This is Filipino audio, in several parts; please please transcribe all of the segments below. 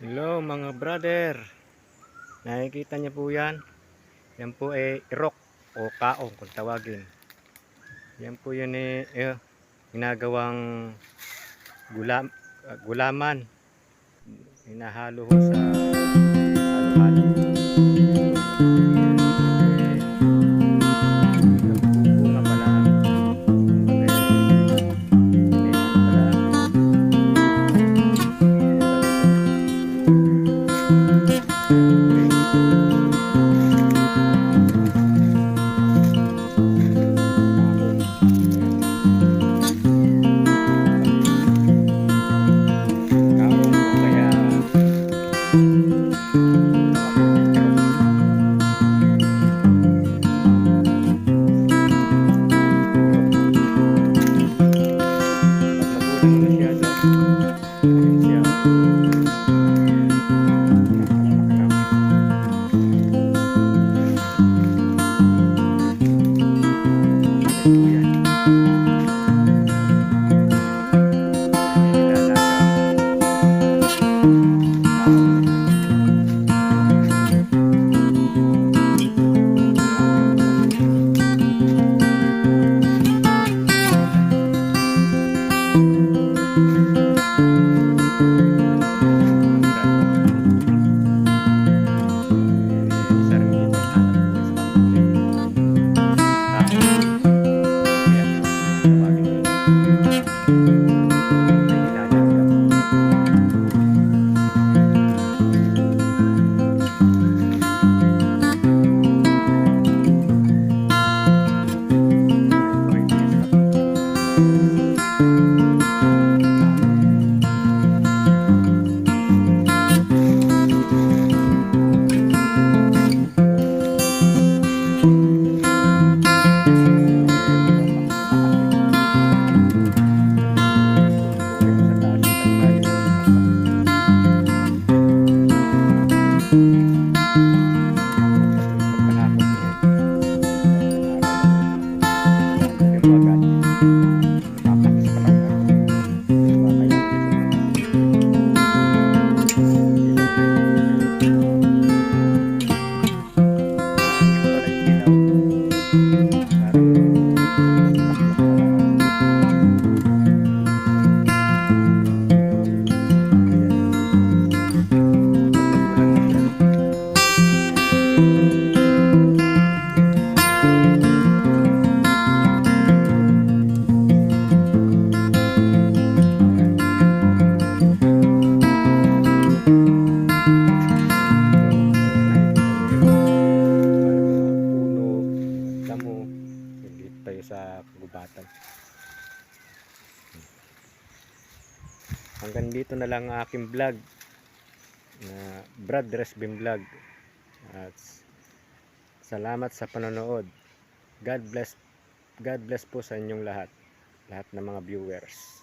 Hello mga brother. Nakikita niyo po yan. Yan po ay irok o kaong kung tawagin. Yan po yun eh, eh ginagawang gulam, ah, gulaman. Hinahalo ho sa sa. Hanggang dito na lang ang aking vlog na Brad Resbin Vlog. At salamat sa panonood. God bless God bless po sa inyong lahat. Lahat ng mga viewers.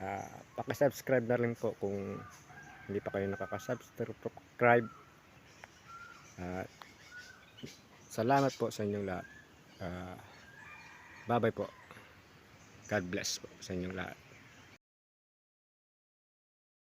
Ah, paki-subscribe na rin po kung hindi pa kayo nakaka-subscribe. At Salamat po sa inyong lahat. Ah, bye-bye po. God bless po sa inyong lahat.